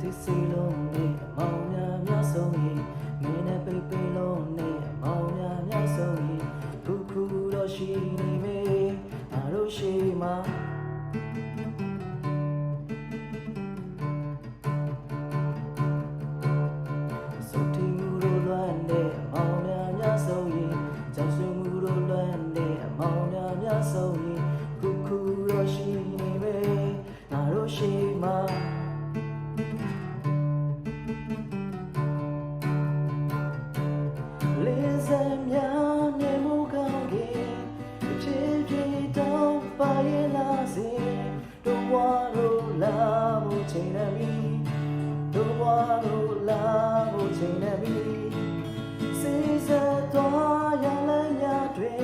ဒီစီလုံးနဲ့မောင်များများဆုံးရင်မင်းနဲ့ပိတ်ပိတ်လုံးနဲ့မောင်များများဆုံးရင်ခုခုတော့ရှိနေမေငါတို့ရှိမှာဆိုရင်ခုခုတော့ရှိနေပဲငါတို့ရှိမှာ လာဖို့ချိန်နေပြီတို့ဘွားတို့လာဖို့ချိန်နေပြီစိစက်သွားရလမ်းရတွေ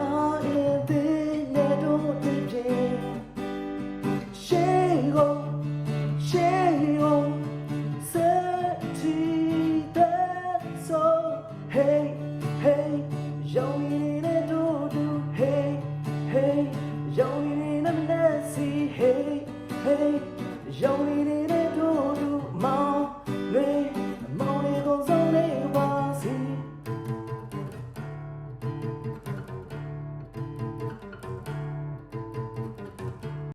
အာအင်းသေးနေတို့တည်ပြေရှေးကိုရှေးကိုစက်တီတဲ့ဆို hey hey ရောင်းရင်းနဲ့တို့တို့ hey hey